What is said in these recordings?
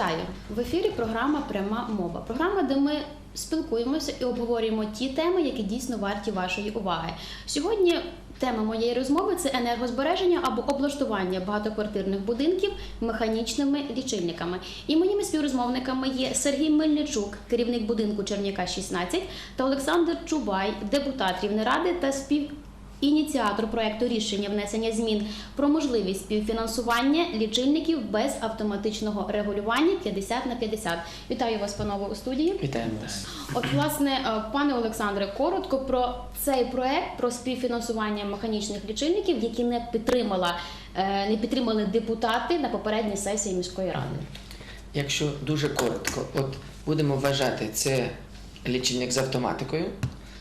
Вітаю в ефірі. Програма Пряма мова. Програма, де ми спілкуємося і обговорюємо ті теми, які дійсно варті вашої уваги. Сьогодні тема моєї розмови це енергозбереження або облаштування багатоквартирних будинків механічними лічильниками. І моїми співрозмовниками є Сергій Мельничук, керівник будинку Черняка 16, та Олександр Чубай, депутат Рівнеради та спів. Ініціатор проекту рішення внесення змін про можливість співфінансування лічильників без автоматичного регулювання 50 на 50. Вітаю вас, панове, у студії. Вітаємо вас. От, власне, е, пане Олександре, коротко про цей проект про співфінансування механічних лічильників, які не підтримала е, не підтримали депутати на попередній сесії міської ради. Якщо дуже коротко, от будемо вважати, це лічильник з автоматикою,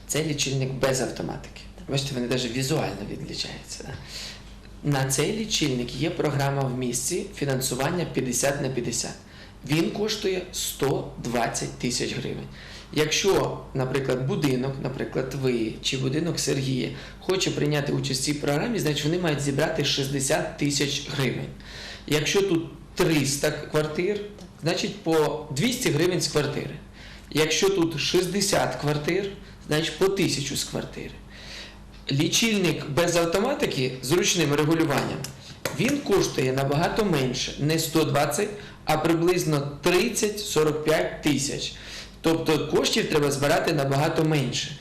це лічильник без автоматики. Бачите, вони навіть візуально відлічаються. На цей лічильник є програма в місці фінансування 50 на 50. Він коштує 120 тисяч гривень. Якщо, наприклад, будинок, наприклад, ви чи будинок Сергія хоче прийняти участь в цій програмі, значить вони мають зібрати 60 тисяч гривень. Якщо тут 300 квартир, значить по 200 гривень з квартири. Якщо тут 60 квартир, значить по 1000 з квартири. Лічильник без автоматики з ручним регулюванням він коштує набагато менше, не 120, а приблизно 30-45 тисяч. Тобто коштів треба збирати набагато менше.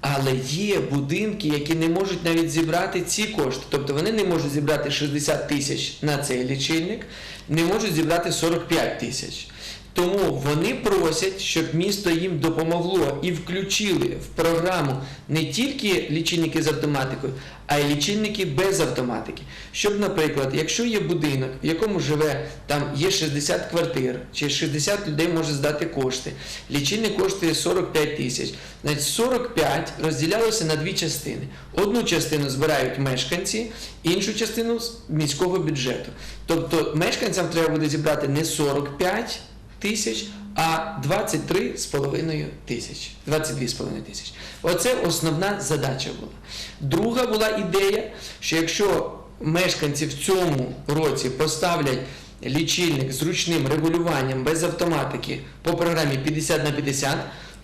Але є будинки, які не можуть навіть зібрати ці кошти. Тобто вони не можуть зібрати 60 тисяч на цей лічильник, не можуть зібрати 45 тисяч. Тому вони просять, щоб місто їм допомогло і включили в програму не тільки лічильники з автоматикою, а й лічильники без автоматики. Щоб, наприклад, якщо є будинок, в якому живе там є 60 квартир, чи 60 людей може здати кошти, лічильник коштує 45 тисяч. Значить, 45 розділялося на дві частини. Одну частину збирають мешканці, іншу частину з міського бюджету. Тобто мешканцям треба буде зібрати не 45 тисяч, а 23,5 тисяч. 22,5 тисяч. Оце основна задача була. Друга була ідея, що якщо мешканці в цьому році поставлять лічильник з ручним регулюванням без автоматики по програмі 50 на 50,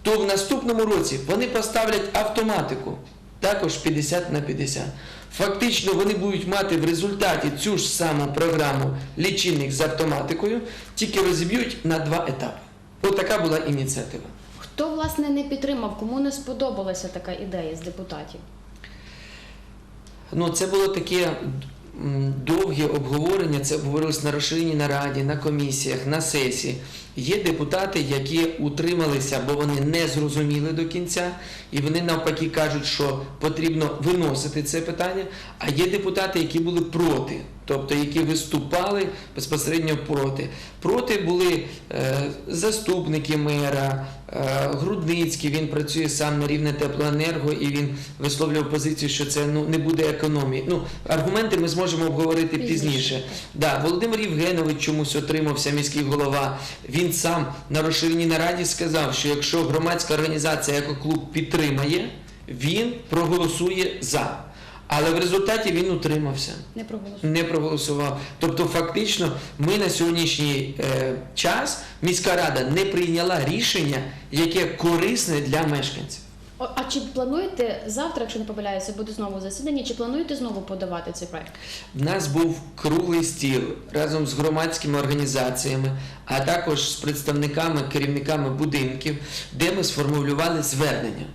то в наступному році вони поставлять автоматику також 50 на 50. Фактично вони будуть мати в результаті цю ж саму програму лічильник з автоматикою, тільки розіб'ють на два етапи. Отака була ініціатива. Хто власне не підтримав, кому не сподобалася така ідея з депутатів? Ну, це було таке довге обговорення. Це обговорилось на розширеній нараді, на комісіях, на сесії. Є депутати, які утрималися, бо вони не зрозуміли до кінця, і вони навпаки кажуть, що потрібно виносити це питання. А є депутати, які були проти, тобто які виступали безпосередньо проти. Проти були е, заступники мера, е, Грудницький. Він працює сам на рівне теплоенерго, і він висловлював позицію, що це ну не буде економії. Ну аргументи ми зможемо обговорити Пізніше. пізніше. Да, Володимир Євгенович чомусь отримався міський голова. Він сам на розширеній нараді сказав, що якщо громадська організація екоклуб підтримає, він проголосує за. Але в результаті він утримався, Не проголосували. не проголосував. Тобто, фактично, ми на сьогоднішній е, час міська рада не прийняла рішення, яке корисне для мешканців. А чи плануєте завтра, якщо не помиляюся, буде знову засідання? Чи плануєте знову подавати цей проект? В нас був круглий стіл разом з громадськими організаціями, а також з представниками, керівниками будинків, де ми сформулювали звернення.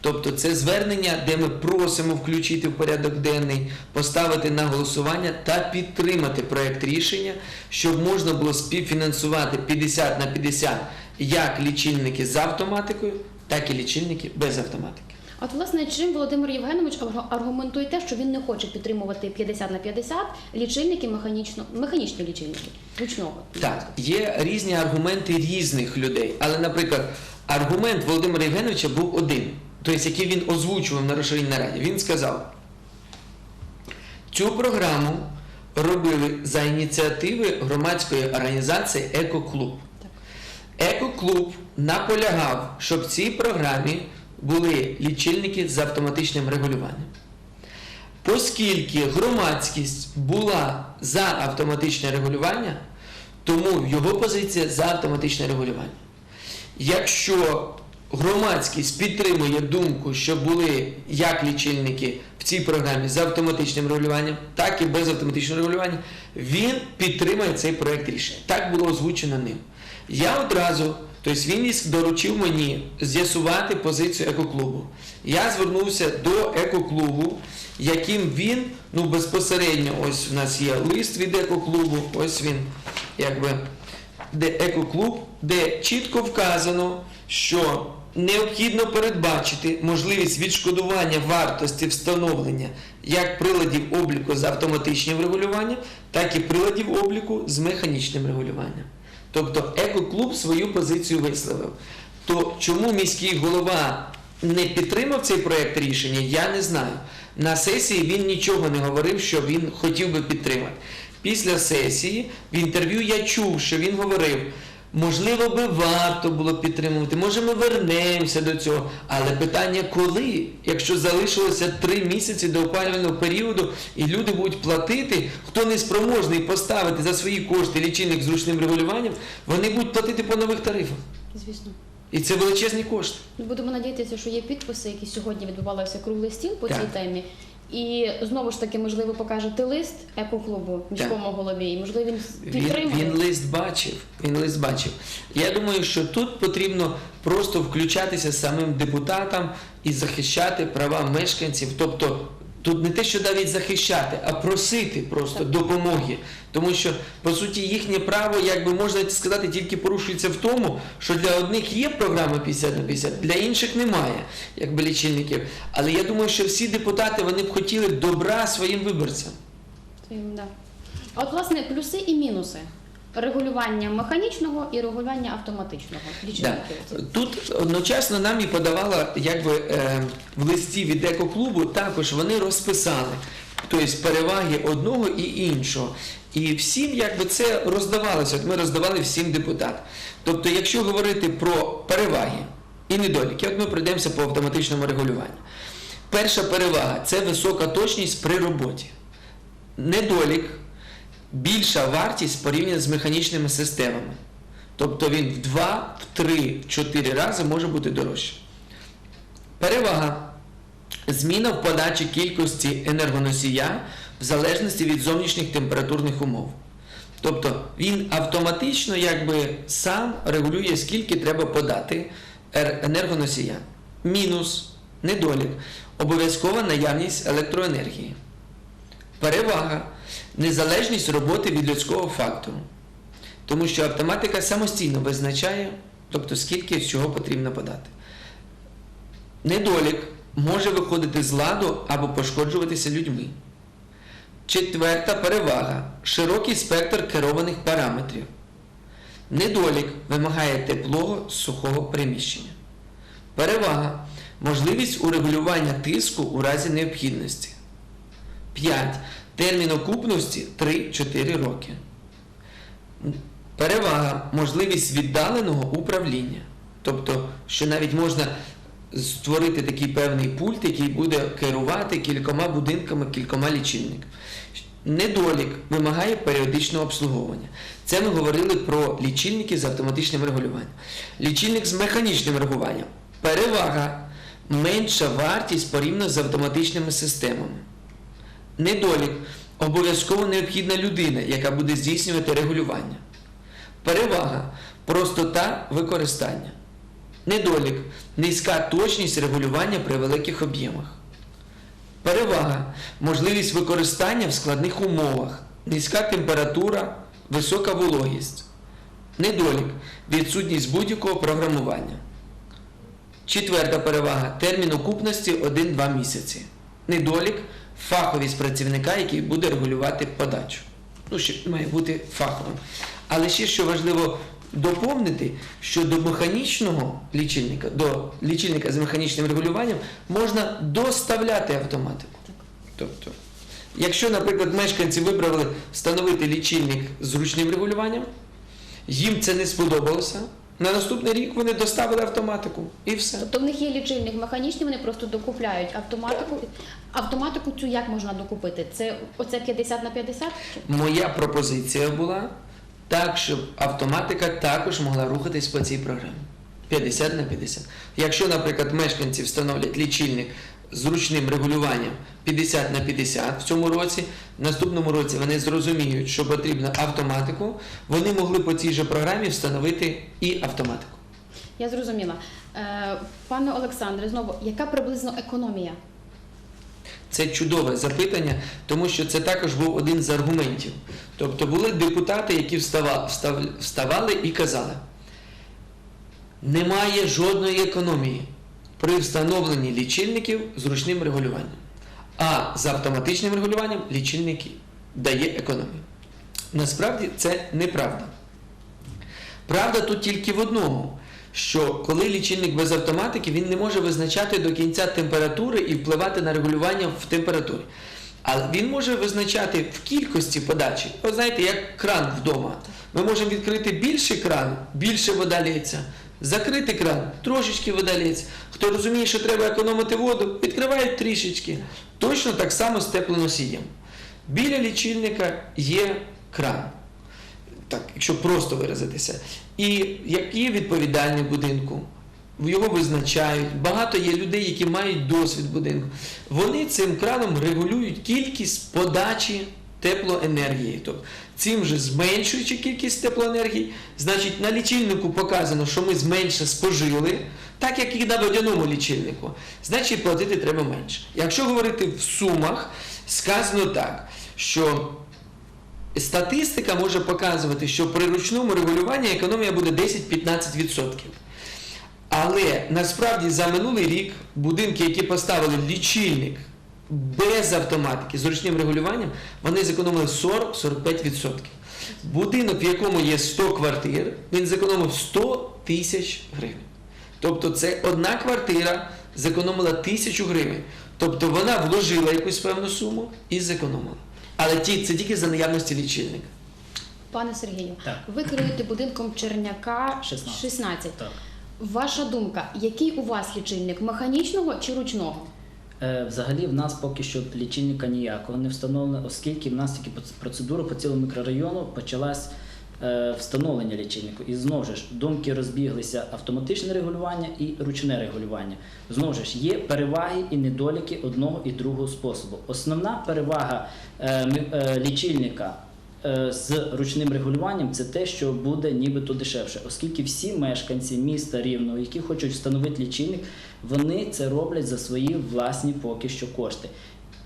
Тобто це звернення, де ми просимо включити в порядок денний, поставити на голосування та підтримати проект рішення, щоб можна було співфінансувати 50 на 50 як лічильники з автоматикою, так і лічильники без автоматики. От, власне, чим Володимир Євгенович аргу- аргументує те, що він не хоче підтримувати 50 на 50 лічильники механічно, механічні лічильники ручного. Так, є різні аргументи різних людей. Але, наприклад, аргумент Володимира Євгеновича був один, тобто, який він озвучував на розширеній нараді. Він сказав: цю програму робили за ініціативи громадської організації Екоклуб. Екоклуб наполягав, щоб в цій програмі були лічильники з автоматичним регулюванням. Оскільки громадськість була за автоматичне регулювання, Тому його позиція за автоматичне регулювання. Якщо громадськість підтримує думку, що були як лічильники в цій програмі з автоматичним регулюванням, так і без автоматичного регулювання, він підтримає цей проект рішення. Так було озвучено ним. Я одразу, тобто він доручив мені з'ясувати позицію екоклубу. Я звернувся до екоклубу, яким він ну безпосередньо, ось у нас є лист від екоклубу, ось він якби де екоклуб, де чітко вказано, що необхідно передбачити можливість відшкодування вартості встановлення як приладів обліку з автоматичним регулюванням, так і приладів обліку з механічним регулюванням. Тобто екоклуб свою позицію висловив. То чому міський голова не підтримав цей проект рішення, я не знаю. На сесії він нічого не говорив, що він хотів би підтримати. Після сесії в інтерв'ю я чув, що він говорив. Можливо, би варто було підтримувати, може ми вернемося до цього. Але питання коли? Якщо залишилося три місяці до опалювального періоду, і люди будуть платити, хто не спроможний поставити за свої кошти лічильник з ручним регулюванням, вони будуть платити по нових тарифах. Звісно. І це величезні кошти. Будемо надіятися, що є підписи, які сьогодні відбувалися круглий стіл по цій темі. І знову ж таки, можливо, покажете лист екоклубу міському голові, і можливо він Він, він лист бачив. Він лист бачив. Я думаю, що тут потрібно просто включатися самим депутатам і захищати права мешканців. Тобто тут не те, що навіть захищати, а просити просто допомоги. Тому що по суті їхнє право, як би можна сказати, тільки порушується в тому, що для одних є програма 50 на 50, для інших немає, якби лічильників. Але я думаю, що всі депутати вони б хотіли добра своїм виборцям. Да. А от власне плюси і мінуси регулювання механічного і регулювання автоматичного. Да. Тут одночасно нам і подавала, якби е, в листі від екоклубу, також вони розписали тобто переваги одного і іншого. І всім якби це роздавалося. От ми роздавали всім депутатам. Тобто, якщо говорити про переваги і недоліки, от ми пройдемося по автоматичному регулюванню. Перша перевага це висока точність при роботі. Недолік більша вартість порівняно з механічними системами. Тобто він в 2, в 3, в 4 рази може бути дорожче. Перевага. Зміна в подачі кількості енергоносія в залежності від зовнішніх температурних умов. Тобто він автоматично якби сам регулює, скільки треба подати енергоносія. Мінус, недолік, обов'язкова наявність електроенергії. Перевага незалежність роботи від людського фактору. Тому що автоматика самостійно визначає, тобто скільки з чого потрібно подати. Недолік може виходити з ладу або пошкоджуватися людьми. Четверта перевага широкий спектр керованих параметрів. Недолік вимагає теплого сухого приміщення. Перевага можливість урегулювання тиску у разі необхідності. 5. Термін окупності 3-4 роки. Перевага можливість віддаленого управління. Тобто, що навіть можна створити такий певний пульт, який буде керувати кількома будинками, кількома лічильниками. Недолік вимагає періодичного обслуговування. Це ми говорили про лічильники з автоматичним регулюванням. Лічильник з механічним регулюванням. Перевага менша вартість порівняно з автоматичними системами. Недолік обов'язково необхідна людина, яка буде здійснювати регулювання. Перевага простота використання. Недолік низька точність регулювання при великих об'ємах. Перевага можливість використання в складних умовах, низька температура, висока вологість. Недолік відсутність будь-якого програмування. Четверта перевага термін окупності 1-2 місяці. Недолік фаховість працівника, який буде регулювати подачу. Ну, ще має бути фаховим. Але ще що важливо доповнити, що до механічного лічильника, до лічильника з механічним регулюванням можна доставляти автоматику. Тобто, якщо, наприклад, мешканці вибрали встановити лічильник з ручним регулюванням, їм це не сподобалося. На наступний рік вони доставили автоматику і все. Тобто в них є лічильник механічний, вони просто докупляють автоматику. Автоматику цю як можна докупити? Це оце 50 на 50? Моя пропозиція була так, щоб автоматика також могла рухатись по цій програмі. 50 на 50. Якщо, наприклад, мешканці встановлять лічильник з ручним регулюванням 50 на 50 в цьому році, в наступному році вони зрозуміють, що потрібно автоматику, вони могли по цій же програмі встановити і автоматику. Я зрозуміла. Е, Пане Олександре, знову, яка приблизно економія? Це чудове запитання, тому що це також був один з аргументів. Тобто були депутати, які встава- вставали і казали, немає жодної економії при встановленні лічильників з ручним регулюванням. А з автоматичним регулюванням лічильник дає економію. Насправді це неправда. Правда тут тільки в одному, що коли лічильник без автоматики, він не може визначати до кінця температури і впливати на регулювання в температурі. Але він може визначати в кількості подачі. Ви знаєте, як кран вдома. Ми можемо відкрити більший кран, більше вода лється. Закрити кран, трошечки вода. Хто розуміє, що треба економити воду, відкривають трішечки. Точно так само з теплоносієм. Біля лічильника є кран так, якщо просто виразитися, і як є відповідальний будинку, його визначають. Багато є людей, які мають досвід будинку. Вони цим краном регулюють кількість подачі теплоенергії. Тобто, цим же зменшуючи кількість теплоенергії, значить на лічильнику показано, що ми зменше спожили, так як і на водяному лічильнику, значить платити треба менше. Якщо говорити в сумах, сказано так, що Статистика може показувати, що при ручному регулюванні економія буде 10-15%. Але насправді за минулий рік будинки, які поставили лічильник без автоматики з ручним регулюванням, вони зекономили 40-45%. Будинок, в якому є 100 квартир, він зекономив 100 тисяч гривень. Тобто це одна квартира зекономила тисячу гривень. Тобто вона вложила якусь певну суму і зекономила. Але ті, це тільки за наявності лічильника. Пане Сергію, Так. ви керуєте будинком Черняка 16. 16. Так. Ваша думка, який у вас лічильник механічного чи ручного? Е, Взагалі в нас поки що лічильника ніякого не встановлено, оскільки в нас тільки проц- процедура по цілому мікрорайону почалась е, встановлення лічильнику. І знову ж думки розбіглися автоматичне регулювання і ручне регулювання. Знову ж є переваги і недоліки одного і другого способу. Основна перевага е, лічильника. Е, З ручним регулюванням це те, що буде нібито дешевше, оскільки всі мешканці міста Рівного, які хочуть встановити лічильник, вони це роблять за свої власні поки що кошти.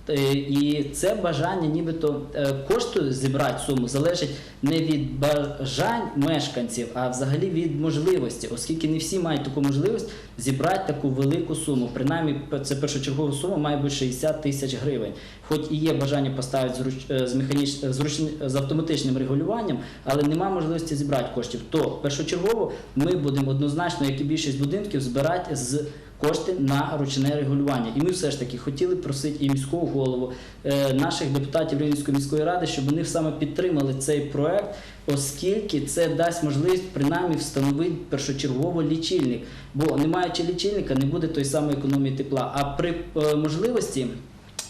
Е, І це бажання, нібито е, кошту зібрати суму залежить не від бажань мешканців, а взагалі від можливості, оскільки не всі мають таку можливість зібрати таку велику суму. Принаймні, це першочергова сума має бути 60 тисяч гривень. Хоч і є бажання поставити з, е, з, механіч, з, ручни- з автоматичним регулюванням, але немає можливості зібрати коштів. То першочергово ми будемо однозначно, як і більшість будинків, збирати з кошти на ручне регулювання. І ми все ж таки хотіли просити і міського голову, е, наших депутатів Рівненської міської ради, щоб вони саме підтримали цей проект, оскільки це дасть можливість принаймні встановити першочергово лічильник. Бо не маючи лічильника, не буде той самої економії тепла. А при е, можливості.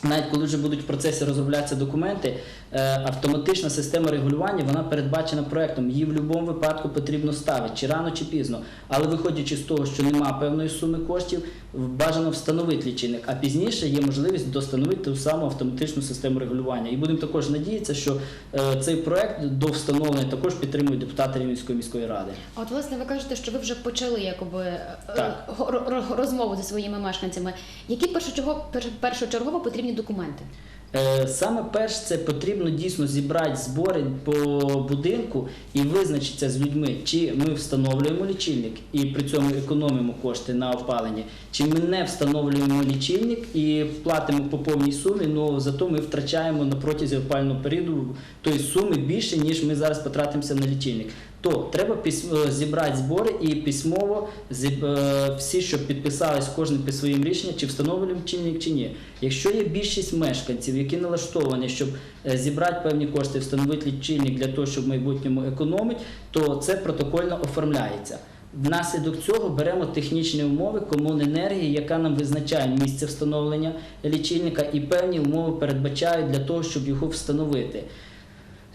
Навіть коли вже будуть в процесі розроблятися документи, е, автоматична система регулювання вона передбачена проектом. Її в будь-якому випадку потрібно ставити чи рано, чи пізно. Але виходячи з того, що немає певної суми коштів, бажано встановити лічильник. А пізніше є можливість достановити ту саму автоматичну систему регулювання. І будемо також надіятися, що е, цей проект до встановлення також підтримують депутати Рівненської міської ради. А от власне ви кажете, що ви вже почали якоби е, Так. розмову зі своїми мешканцями. Які першочергово, першочергово потрібні документи? Е, Саме перш це потрібно дійсно зібрати збори по будинку і визначитися з людьми, чи ми встановлюємо лічильник і при цьому економимо кошти на опалення, чи ми не встановлюємо лічильник і платимо по повній сумі, але зато ми втрачаємо на протязі опального періоду тої суми більше, ніж ми зараз потратимося на лічильник. То треба е, зібрати збори і письмово е, всі, щоб підписались кожен під своїм рішенням, чи встановлюємо лічильник, чи ні. Якщо є більшість мешканців, які налаштовані, щоб е, зібрати певні кошти, встановити лічильник для того, щоб в майбутньому економити, то це протокольно оформляється. Внаслідок цього беремо технічні умови комуненергії, яка нам визначає місце встановлення лічильника, і певні умови передбачають для того, щоб його встановити.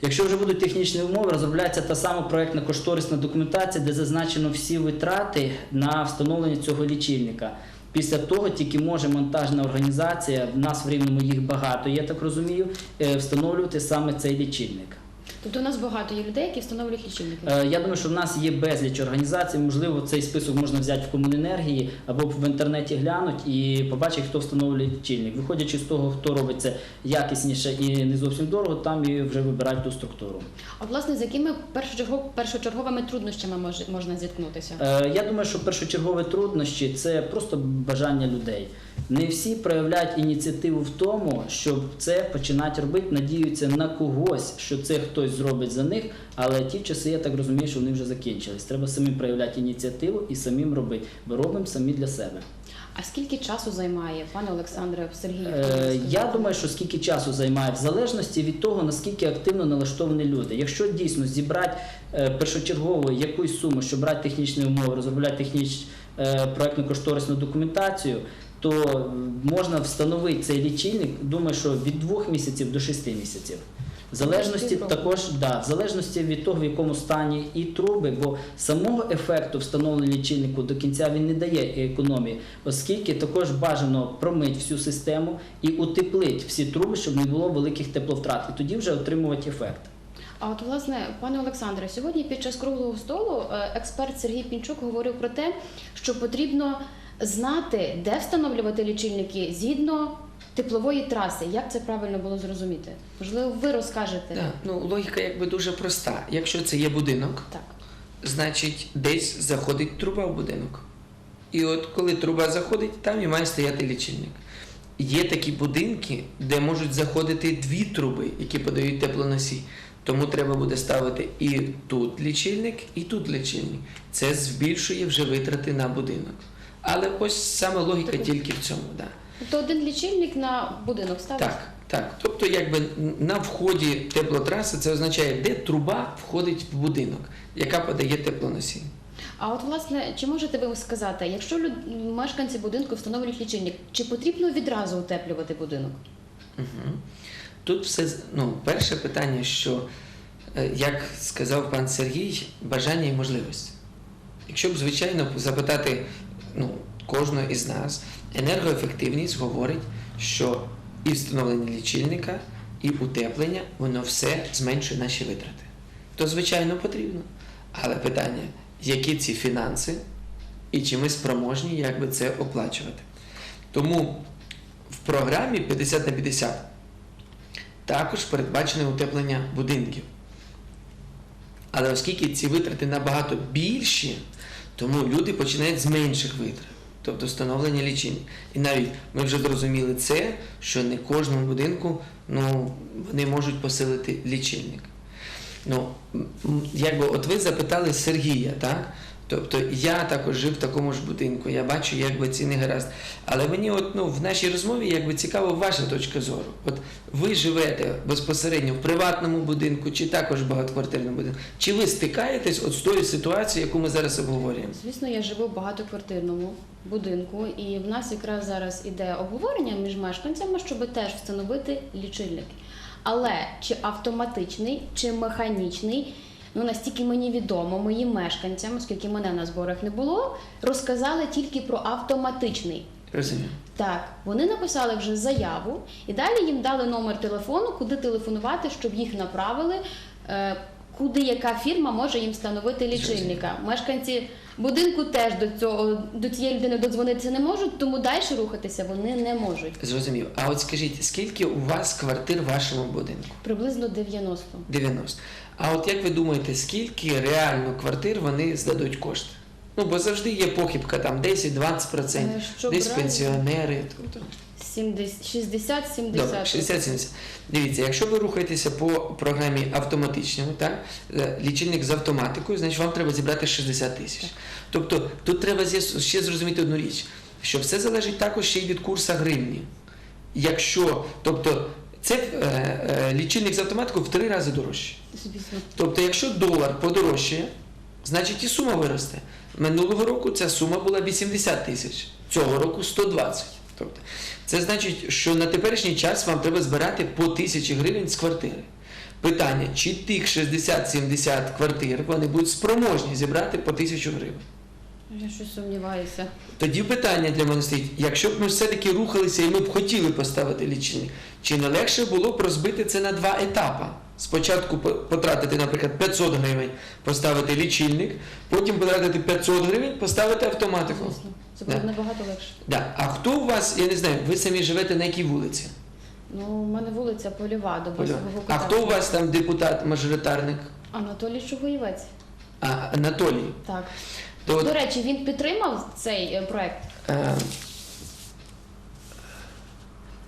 Якщо вже будуть технічні умови, розробляється та сама проектна кошторисна документація, де зазначено всі витрати на встановлення цього лічильника. Після того тільки може монтажна організація, в нас в Рівному їх багато, я так розумію, е, встановлювати саме цей лічильник. Тобто у нас багато є людей, які встановлюють лічильники. Е, Я думаю, що в нас є безліч організацій. Можливо, цей список можна взяти в комуненергії або в інтернеті глянуть і побачити, хто встановлює лічильник. Виходячи з того, хто робить це якісніше і не зовсім дорого, там і вже вибирають ту структуру. А власне, з якими першочергов- першочерговими труднощами мож- можна зіткнутися? Е, Я думаю, що першочергові труднощі це просто бажання людей. Не всі проявляють ініціативу в тому, щоб це починати робити, надіються на когось, що це хтось зробить за них, але ті часи, я так розумію, що вони вже закінчились. Треба самим проявляти ініціативу і самим робити, бо робимо самі для себе. А скільки часу займає, пане Олександре, Сергій? Е, Я думаю, що скільки часу займає, в залежності від того, наскільки активно налаштовані люди. Якщо дійсно зібрати е, першочергово якусь суму, щоб брати технічні умови, розробляти техніч, е, проектну кошторисну документацію, то можна встановити цей лічильник, думаю, що від двох місяців до шести місяців. В залежності також да, в залежності від того, в якому стані і труби, бо самого ефекту встановлення лічильнику до кінця він не дає економії, оскільки також бажано промити всю систему і утеплити всі труби, щоб не було великих тепловтрат, і тоді вже отримувати ефект. А от власне, пане Олександре, сьогодні під час круглого столу е, експерт Сергій Пінчук говорив про те, що потрібно знати, де встановлювати лічильники згідно теплової траси. Як це правильно було зрозуміти? Можливо, ви розкажете? Да, ну, логіка якби дуже проста. Якщо це є будинок, Так. значить десь заходить труба в будинок. І от коли труба заходить, там і має стояти лічильник. Є такі будинки, де можуть заходити дві труби, які подають теплоносій. Тому треба буде ставити і тут лічильник, і тут лічильник. Це збільшує вже витрати на будинок. Але ось саме логіка Тобто- тільки в цьому. Да. Тобто один лічильник на будинок ставить? Так, так. Тобто, якби на вході теплотраси це означає, де труба входить в будинок, яка подає теплоносій. А от власне, чи можете ви сказати, якщо люд... мешканці будинку встановлюють лічильник, чи потрібно відразу утеплювати будинок? Угу. Тут все ну, перше питання, що, е, як сказав пан Сергій, бажання і можливості. Якщо б, звичайно, запитати ну, кожного із нас, енергоефективність говорить, що і встановлення лічильника, і утеплення, воно все зменшує наші витрати. То, звичайно, потрібно. Але питання, які ці фінанси, і чи ми спроможні як би це оплачувати. Тому в програмі 50 на 50 також передбачене утеплення будинків. Але оскільки ці витрати набагато більші, тому люди починають з менших витрат, тобто встановлення лічильників. І навіть ми вже зрозуміли це, що не кожному будинку ну, вони можуть посилити лічильник. Ну, якби от ви запитали Сергія, так? Тобто я також жив в такому ж будинку, я бачу, якби ціни гаразд. Але мені от, ну, в нашій розмові якби цікава ваша точка зору. От ви живете безпосередньо в приватному будинку чи також в багатоквартирному будинку. Чи ви стикаєтесь от з тою ситуацією, яку ми зараз обговорюємо? Звісно, я живу в багатоквартирному будинку, і в нас якраз зараз іде обговорення між мешканцями, щоб теж встановити лічильники. Але чи автоматичний, чи механічний, ну настільки мені відомо, моїм мешканцям, оскільки мене на зборах не було, розказали тільки про автоматичний. Розумію. Так, вони написали вже заяву, і далі їм дали номер телефону, куди телефонувати, щоб їх направили, е, куди яка фірма може їм встановити лічильника. Мешканці будинку теж до цього до цієї людини додзвонитися не можуть, тому далі рухатися вони не можуть. Зрозумів. А от скажіть, скільки у вас квартир в вашому будинку? Приблизно 90. 90. А от як ви думаєте, скільки реально квартир вони здадуть кошти? Ну, бо завжди є похибка там 10-20%, Е, що десь брати? пенсіонери. Тобто, 70, 60-70. Добре, 60-70. Дивіться, якщо ви рухаєтеся по програмі автоматичному, так, е, лічильник з автоматикою, значить вам треба зібрати 60 тисяч. Тобто тут треба з'яс- ще зрозуміти одну річ, що все залежить також ще й від курсу гривні. Якщо, тобто, це е, е, лічильник з автоматикою в три рази дорожче. Тобто, якщо долар подорожчає, значить і сума виросте. Минулого року ця сума була 80 тисяч, цього року 120. Тобто, це значить, що на теперішній час вам треба збирати по тисячі гривень з квартири. Питання, чи тих 60-70 квартир вони будуть спроможні зібрати по тисячу гривень? Я щось сумніваюся. Тоді питання для мене стоїть, якщо б ми все-таки рухалися і ми б хотіли поставити лічильник, чи не легше було б розбити це на два етапи? Спочатку потратити, наприклад, 500 гривень, поставити лічильник, потім потратити 500 гривень, поставити автоматику. Звісно, це буде Да. набагато легше. Да. А хто у вас, я не знаю, ви самі живете на якій вулиці? Ну, у мене вулиця Польова до Босового А хто у вас там депутат-мажоритарник? Анатолій Чугуєвець. А, Анатолій. Так. То До речі, він підтримав цей е, проект. е,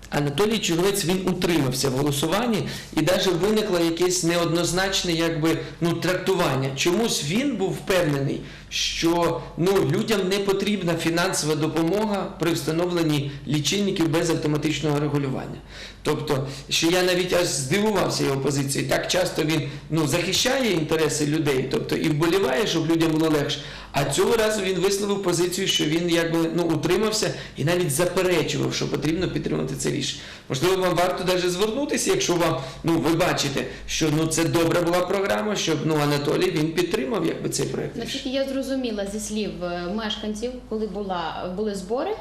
Анатолій Чуговець він утримався в голосуванні і навіть виникло якесь неоднозначне якби, ну, трактування. Чомусь він був впевнений, що ну, людям не потрібна фінансова допомога при встановленні лічильників без автоматичного регулювання. Тобто, що я навіть аж здивувався його позиції. Так часто він ну, захищає інтереси людей, тобто і вболіває, щоб людям було легше. А цього разу він висловив позицію, що він якби ну утримався і навіть заперечував, що потрібно підтримати це рішення. Можливо, вам варто навіть звернутися, якщо вам ну ви бачите, що ну це добра була програма, щоб ну Анатолій він підтримав якби цей проект. Наскільки я зрозуміла зі слів е, мешканців, коли була, були збори,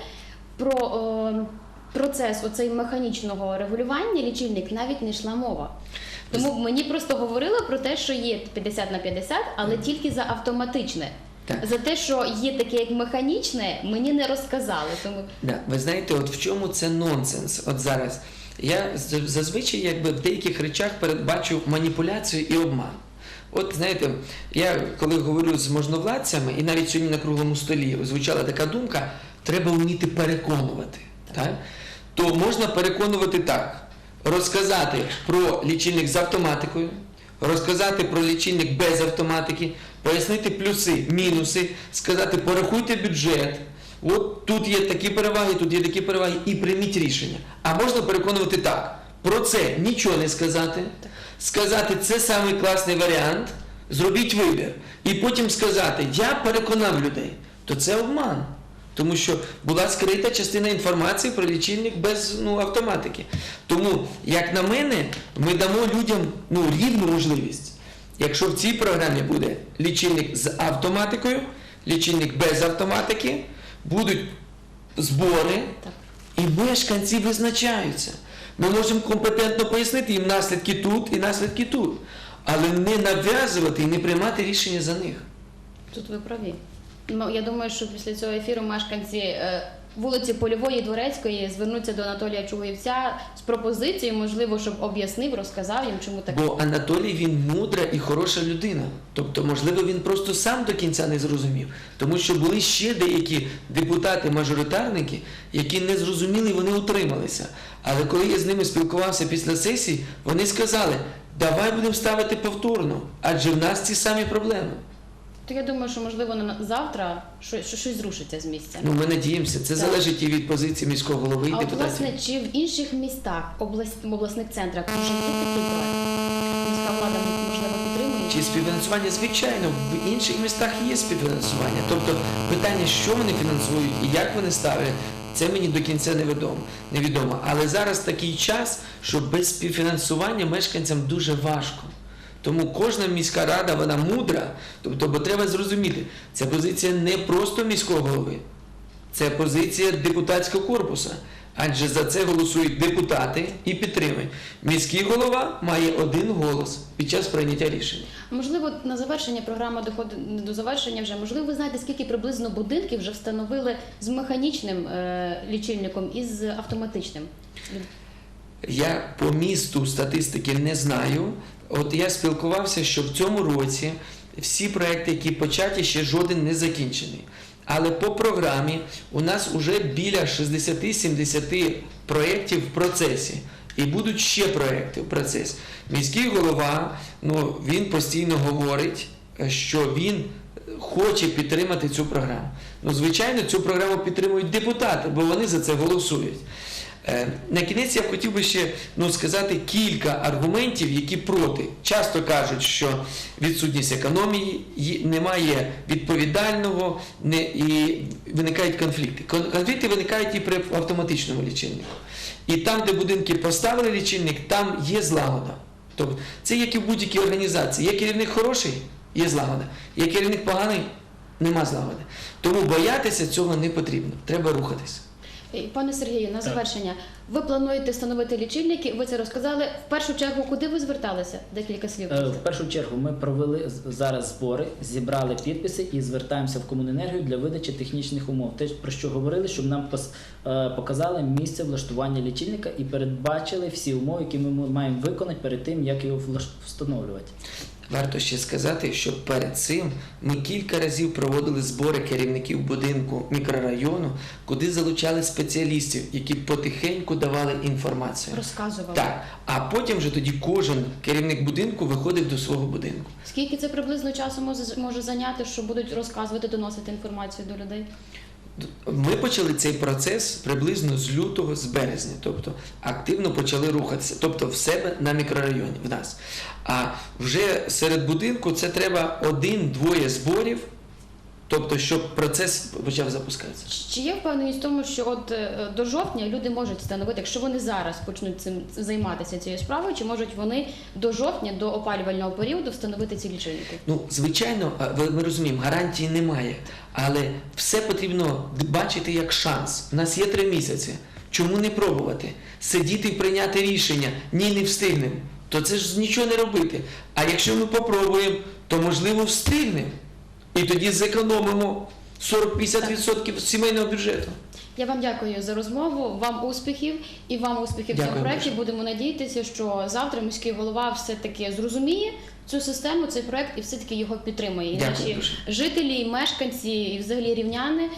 про е, процес оцей механічного регулювання лічильник навіть не йшла мова. Тому мені просто говорили про те, що є 50 на 50, але тільки за автоматичне. Так. За те, що є таке як механічне, мені не розказали. Тому Да, ви знаєте, от в чому це нонсенс? От зараз я зазвичай якби в деяких речах передбачу маніпуляцію і обман. От знаєте, я коли говорю з можновладцями, і навіть сьогодні на круглому столі звучала така думка, треба вміти переконувати. Так? То можна переконувати так: розказати про лічильник з автоматикою, розказати про лічильник без автоматики, пояснити плюси, мінуси, сказати, порахуйте бюджет. От тут є такі переваги, тут є такі переваги, і прийміть рішення. А можна переконувати так: про це нічого не сказати, сказати, це самий класний варіант, зробіть вибір. І потім сказати, я переконав людей, то це обман. Тому що була скрита частина інформації про лічильник без ну, автоматики. Тому, як на мене, ми дамо людям ну, рівну можливість. Якщо в цій програмі буде лічильник з автоматикою, лічильник без автоматики, будуть збори, і мешканці визначаються. Ми можемо компетентно пояснити їм наслідки тут і наслідки тут, але не нав'язувати і не приймати рішення за них. Тут ви праві. Ну, Я думаю, що після цього ефіру мешканці е, вулиці Польової Дворецької звернуться до Анатолія Чугоєвця з пропозицією, можливо, щоб об'яснив, розказав їм, чому так. Бо Анатолій він мудра і хороша людина. Тобто, можливо, він просто сам до кінця не зрозумів. Тому що були ще деякі депутати-мажоритарники, які не зрозуміли вони утрималися. Але коли я з ними спілкувався після сесії, вони сказали, давай будемо ставити повторно, адже в нас ці самі проблеми. То я думаю, що можливо на завтра щось, що- щось зрушиться з місця. Ну, ми надіємося, це Так. залежить і від позиції міського голови і а от, депутатів. власне, чи в інших містах, область, в обласних центрах вже? Міська влада можливо підтримує? Чи співфінансування? Звичайно, в інших містах є співфінансування. Тобто питання, що вони фінансують і як вони ставлять, це мені до кінця невідомо. невідомо. Але зараз такий час, що без співфінансування мешканцям дуже важко. Тому кожна міська рада, вона мудра, тобто, бо треба зрозуміти, ця позиція не просто міського голови, це позиція депутатського корпусу. Адже за це голосують депутати і підтримують. Міський голова має один голос під час прийняття рішення. Можливо, на завершення програма доходить до завершення вже. Можливо, ви знаєте, скільки приблизно будинків вже встановили з механічним е, лічильником і з автоматичним. Я по місту статистики не знаю. От я спілкувався, що в цьому році всі проекти, які початі, ще жоден не закінчений. Але по програмі у нас вже біля 60-70 проєктів в процесі. І будуть ще проекти в процесі. Міський голова, ну він постійно говорить, що він хоче підтримати цю програму. Ну, звичайно, цю програму підтримують депутати, бо вони за це голосують. Е, На кінець я хотів би ще ну, сказати кілька аргументів, які проти. Часто кажуть, що відсутність економії, немає відповідального не, і виникають конфлікти. Конфлікти виникають і при автоматичному лічильнику. І там, де будинки поставили лічильник, там є злагода. Тобто це як і в будь-якій організації. Є керівник хороший, є злагода. Є керівник поганий, нема злагоди. Тому боятися цього не потрібно. Треба рухатись. Пане Сергію, на завершення, ви плануєте встановити лічильники, ви це розказали. В першу чергу, куди ви зверталися? Декілька слів. Е, В першу чергу ми провели зараз збори, зібрали підписи і звертаємося в комуненергію для видачі технічних умов. Те, про що говорили, щоб нам е, показали місце влаштування лічильника і передбачили всі умови, які ми маємо виконати перед тим, як його встановлювати. Варто ще сказати, що перед цим ми кілька разів проводили збори керівників будинку мікрорайону, куди залучали спеціалістів, які потихеньку давали інформацію. Розказували. Так, а потім вже тоді кожен керівник будинку виходив до свого будинку. Скільки це приблизно часу може, може зайняти, що будуть розказувати, доносити інформацію до людей? Ми почали цей процес приблизно з лютого, з березня, тобто активно почали рухатися, тобто в себе на мікрорайоні, в нас. А вже серед будинку це треба один-двоє зборів, тобто щоб процес почав запускатися. Чи- є впевненість в тому, що от е, до жовтня люди можуть встановити, якщо вони зараз почнуть цим займатися цією справою, чи можуть вони до жовтня, до опалювального періоду встановити ці лічильники? Ну, звичайно, ми розуміємо, гарантії немає, але все потрібно бачити як шанс. У нас є три місяці. Чому не пробувати? Сидіти і прийняти рішення, ні, не встигнемо. То це ж нічого не робити. А якщо ми попробуємо, то можливо встигнемо. І тоді зекономимо 40-50% сімейного бюджету. Я вам дякую за розмову. Вам успіхів і вам успіхів в Дякую цьому проєкті. Будемо надіятися, що завтра міський голова все таки зрозуміє цю систему, цей проект і все таки його підтримує. І Дякую наші дуже. жителі, і мешканці, і взагалі рівняни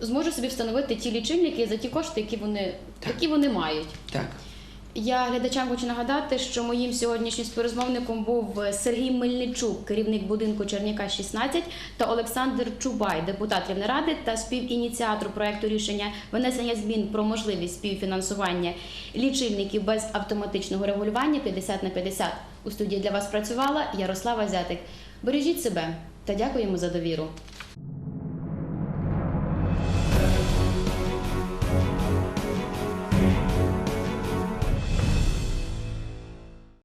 зможуть собі встановити ті лічильники за ті кошти, які вони, які вони мають. Так. Я глядачам хочу нагадати, що моїм сьогоднішнім співрозмовником був Сергій Мельничук, керівник будинку Черняка 16, та Олександр Чубай, депутат Рівнеради та співініціатор проекту рішення винесення змін про можливість співфінансування лічильників без автоматичного регулювання 50 на 50. У студії для вас працювала Ярослава Зятик. Бережіть себе та дякуємо за довіру.